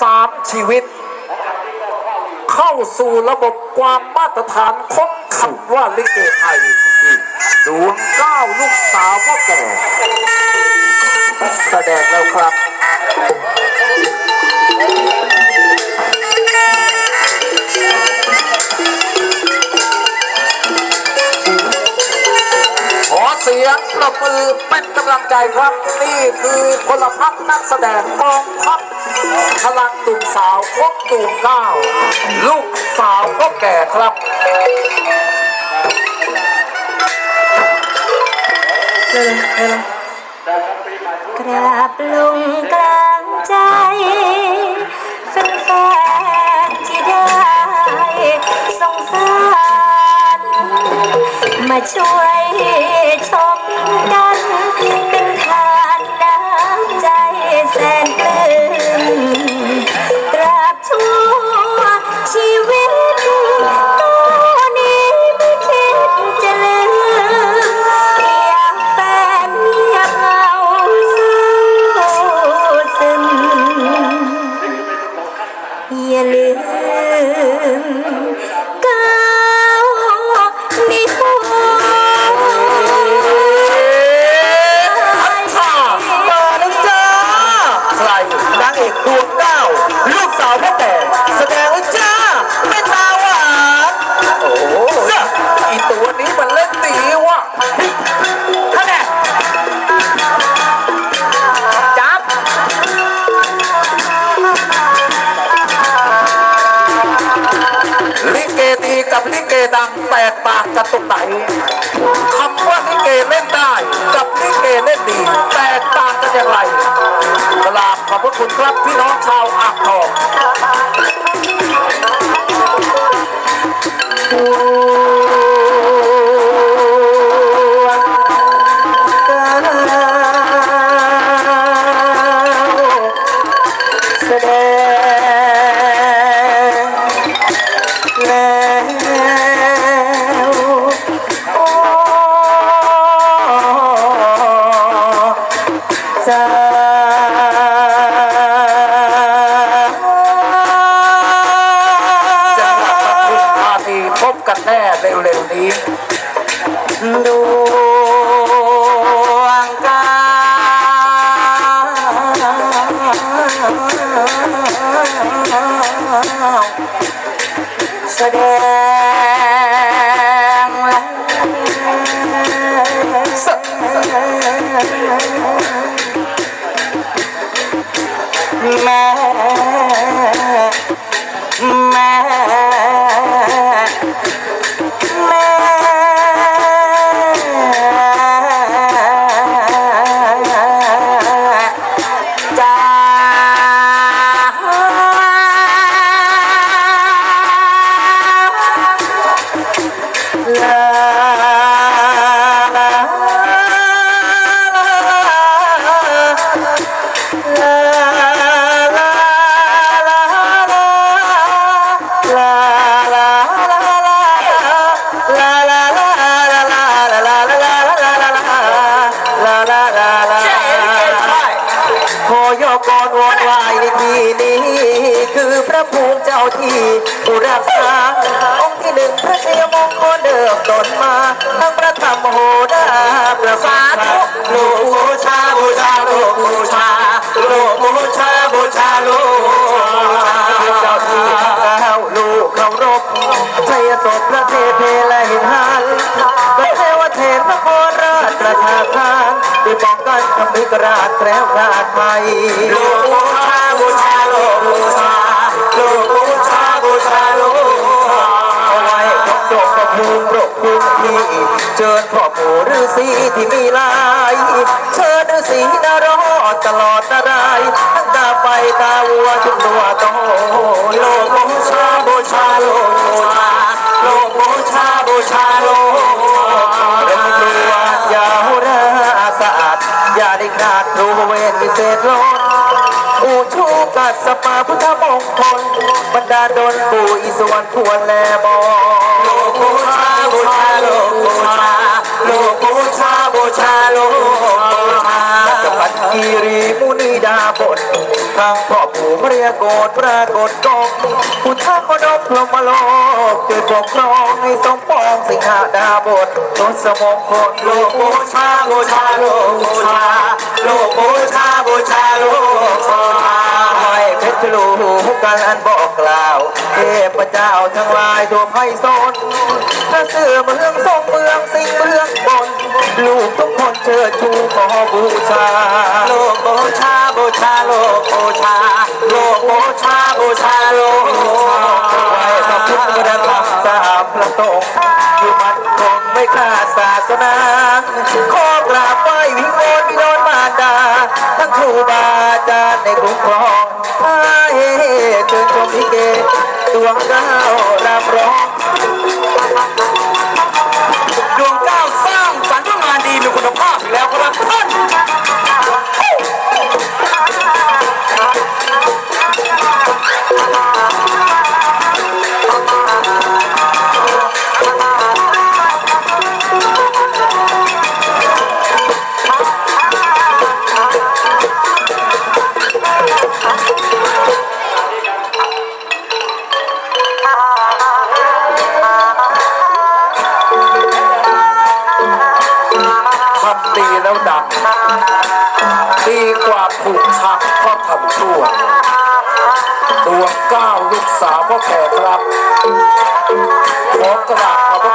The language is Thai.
สามชีวิต เข้าสู่ระบบความมาตรฐานของคำว่าลิเกไทยดูเก้าลูกสาวพ่อแก่แสดงแล้วครับ เสียงประมือเป็นกำลังใจครับ นี่คือพลพักนักแสดงกองทัพพลังตุ่มสาวพกตุ่มเก้าลูกสาวก็แก่ครับกราบลงกลางใจแฟนๆที่ได้สงสารมาช่วย ช อกดวงเก้าลูกสาวพ่อแต่แสดงจ้าแม่ตาหวานโอ้โหอีตัวนี้มันเล่นดีวะท่านแน่จับลิเกดีกับลิเกดังแตกตางกันตรงไหนคำว่าลิเกเล่นได้ กับลิเกเล่นดี คุณครับพี่น้องชาวอ่างทอง กั ยกรวอนวายในที่นี้คือพระภูมิเจ้าที่ผู้รักษาองค์ที่หนึ่งพระชัยมงคลเดิมต้นมาทั้งพระธรรมโหดาประสาธุโลกบูชาบูชาโลกบูชาโลกบูชาบูชาโลกเจ้าที่เก้าลูกเคารพชัยศพพระเทพและานได้ป้องกันทำมิกราชแคล้วคลาดภัยโลกบูชาบูชาโลกบูชาโลกบูชาบูชาโลกเอาไว้พบจบกับภูมิปรบภูมิที่เชิญพ่อปู่ฤาษีที่มีลายเชิญฤาษีนารอดตลอดนารายทั้งตาไฟตาวัวทุกตัวโตโลกบูชา ชูกัดสปาพุทธมงคลบรรดาดนปู่อิสวรรณควรแลบอโลบูชาบูชาโลบูชาโลบูชาบูชาโลบูชาจักรกีรีมุนีดาบททางพ่อปู่พระยาโกฏปรากฏกองพุทธาขนมพรมโลกช่วยปกครองให้สมปองสิงหาดาบททศมงคลโลกบูชาบูชา รลูกันอันบอกกล่าว เทพเจ้าทั้งหลายทั่วไพศาลพระเสือเมืองทรงเมืองสิงห์เมืองบน ลูกทุกคนเชิดชูขอบูชา โลกบูชาบูชาโลกบูชา โลกบูชาบูชาโลกบูชาไหวพระพุทธพระธรรมสามพระสงฆ์อยู่มันคงไม่ขาดศาสนา ขอกราบไหว้วิงวอนวิโรนมาร ดา ทั้งครูบาอาจารย์ในคุ้มครองให้เชิญชมพิเกดวงดาวรับร้อง ดีแล้วดังดีกว่าผูกชักก็ทำชั่วดวงเก้าลูกสาวพ่อแก่ครับขอกราบขอบ